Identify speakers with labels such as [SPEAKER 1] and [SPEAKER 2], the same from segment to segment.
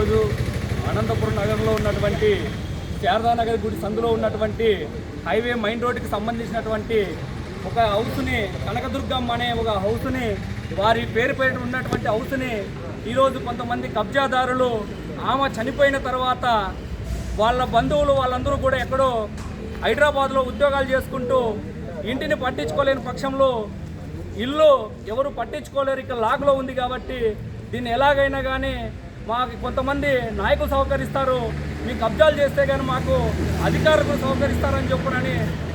[SPEAKER 1] ఈరోజు అనంతపురం నగరంలో ఉన్నటువంటి శారదానగర్ గుడి సందులో ఉన్నటువంటి హైవే మైన్ రోడ్డుకి సంబంధించినటువంటి ఒక హౌస్ని కనకదుర్గమ్మ అనే ఒక హౌస్ని వారి పేరు పేరు ఉన్నటువంటి హౌస్ని ఈరోజు కొంతమంది కబ్జాదారులు ఆమె చనిపోయిన తర్వాత వాళ్ళ బంధువులు వాళ్ళందరూ కూడా ఎక్కడో హైదరాబాద్లో ఉద్యోగాలు చేసుకుంటూ ఇంటిని పట్టించుకోలేని పక్షంలో ఇల్లు ఎవరు పట్టించుకోలేరు ఇక్కడ లాగ్లో ఉంది కాబట్టి దీన్ని ఎలాగైనా కానీ మాకు కొంతమంది నాయకులు సహకరిస్తారు. మీ కబ్జాలు చేస్తే కానీ మాకు అధికారులు సహకరిస్తారని చెప్పునని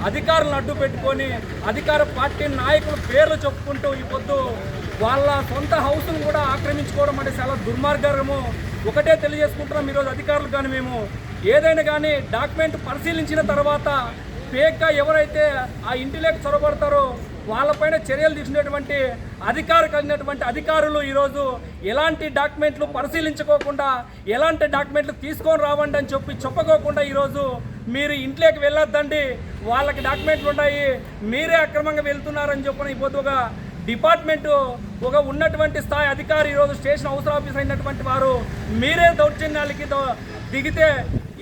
[SPEAKER 1] అధికారులను అడ్డు పెట్టుకొని అధికార పార్టీ నాయకులు పేర్లు చెప్పుకుంటూ ఈ పొద్దు వాళ్ళ సొంత హౌస్ను కూడా ఆక్రమించుకోవడం అంటే చాలా దుర్మార్గము. ఒకటే తెలియజేసుకుంటున్నాం ఈరోజు అధికారులు కానీ మేము. ఏదైనా కానీ డాక్యుమెంట్ పరిశీలించిన తర్వాత ఫేక్గా ఎవరైతే ఆ ఇంటిలోకి చొరబడతారో వాళ్ళపైన చర్యలు తీసుకునేటువంటి అధికారు కలిగినటువంటి అధికారులు ఈరోజు ఎలాంటి డాక్యుమెంట్లు పరిశీలించుకోకుండా ఎలాంటి డాక్యుమెంట్లు తీసుకొని రావండి అని చెప్పి చెప్పకోకుండా ఈరోజు మీరు ఇంట్లోకి వెళ్ళొద్దండి. వాళ్ళకి డాక్యుమెంట్లు ఉన్నాయి మీరే అక్రమంగా వెళ్తున్నారని చెప్పిన ఈ ఒక డిపార్ట్మెంటు ఒక ఉన్నటువంటి స్థాయి అధికారి ఈరోజు స్టేషన్ హౌస్ ఆఫీస్ అయినటువంటి వారు మీరే దౌర్జన్యాలకి దిగితే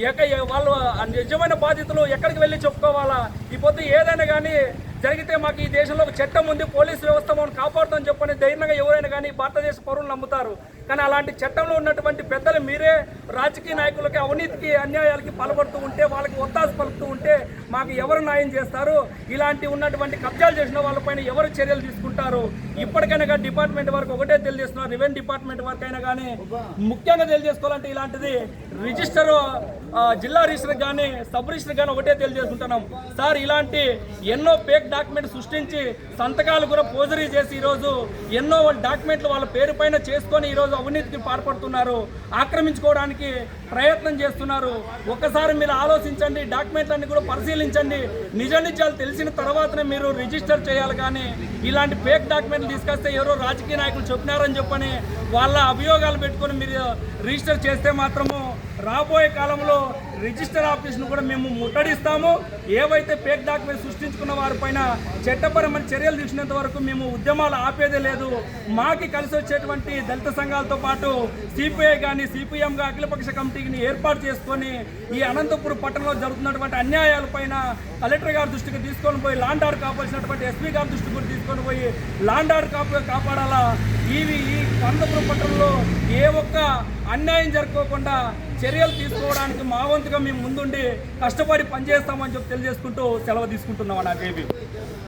[SPEAKER 1] ఎక్క వాళ్ళు నిజమైన బాధ్యతలు ఎక్కడికి వెళ్ళి చెప్పుకోవాలా? ఈ పొద్దు ఏదైనా కానీ జరిగితే మాకు ఈ దేశంలో చట్టం ఉంది పోలీస్ వ్యవస్థ మనం కాపాడుతామని చెప్పని ధైర్యంగా ఎవరైనా కానీ భారతదేశ పౌరులు నమ్ముతారు. కానీ అలాంటి చట్టంలో ఉన్నటువంటి పెద్దలు మీరే రాజకీయ నాయకులకి అవినీతికి అన్యాయాలకి పాల్పడుతూ ఉంటే వాళ్ళకి ఒత్తాసు పలుకుతూ ఉంటే మాకు ఎవరు న్యాయం చేస్తారు? ఇలాంటి ఉన్నటువంటి కబ్జాలు చేసిన వాళ్ళపైన ఎవరు చర్యలు తీసుకుంటారు? ఇప్పటికైనా కానీ డిపార్ట్మెంట్ వరకు ఒకటే తెలియజేస్తున్నారు. రెవెన్యూ డిపార్ట్మెంట్ వరకు అయినా కానీ ముఖ్యంగా తెలియజేసుకోవాలంటే ఇలాంటిది రిజిస్టర్ జిల్లా రిజిస్టర్ కానీ సబ్ రిజిస్టర్ కానీ ఒకటే తెలియజేసుకుంటున్నాం సార్ ఇలాంటి ఎన్నో పేక్ డాక్యుమెంట్ సృష్టించి సంతకాలు కూడా పోజరీ చేసి ఈరోజు ఎన్నో డాక్యుమెంట్లు వాళ్ళ పేరు పైన చేసుకొని ఈరోజు అవినీతికి పాల్పడుతున్నారు ఆక్రమించుకోవడానికి ప్రయత్నం చేస్తున్నారు. ఒకసారి మీరు ఆలోచించండి డాక్యుమెంట్లన్నీ కూడా పరిశీలించండి. నిజ నిజాలు తెలిసిన తర్వాతనే మీరు రిజిస్టర్ చేయాలి కానీ ఇలాంటి ఫేక్ డాక్యుమెంట్లు తీసుకొస్తే ఎవరో రాజకీయ నాయకులు చెప్పినారని చెప్పని వాళ్ళ అభియోగాలు పెట్టుకొని మీరు రిజిస్టర్ చేస్తే మాత్రము రాబోయే కాలంలో రిజిస్టర్ ఆఫీస్ను కూడా మేము ముట్టడిస్తాము. ఏవైతే ఫేక్ డాక్యుమెంట్ సృష్టించుకున్న వారిపైన చట్టపరమైన చర్యలు తీసుకునేంత వరకు మేము ఉద్యమాలు ఆపేదే లేదు. మాకి కలిసి వచ్చేటువంటి దళిత సంఘాలతో పాటు సిపిఐ కానీ సిపిఎంగా అఖిలపక్ష కమిటీని ఏర్పాటు చేసుకొని ఈ అనంతపురం పట్టణంలో జరుగుతున్నటువంటి అన్యాయాలపైన కలెక్టర్ గారి దృష్టికి తీసుకొని పోయి లాండ్ ఆర్డర్ కాపాల్సినటువంటి ఎస్పీ గారి దృష్టికి తీసుకొని పోయి లాండ్ ఆర్డర్ కాపాడాలా? ఇవి ఈ అనంతపురం పట్టణంలో ఏ ఒక్క అన్యాయం జరగకుండా చర్యలు తీసుకోవడానికి మా వంతుగా మేము ముందుండి కష్టపడి పనిచేస్తామని చెప్పి తెలియజేసుకుంటూ సెలవు తీసుకుంటున్నాం అన్న దేవి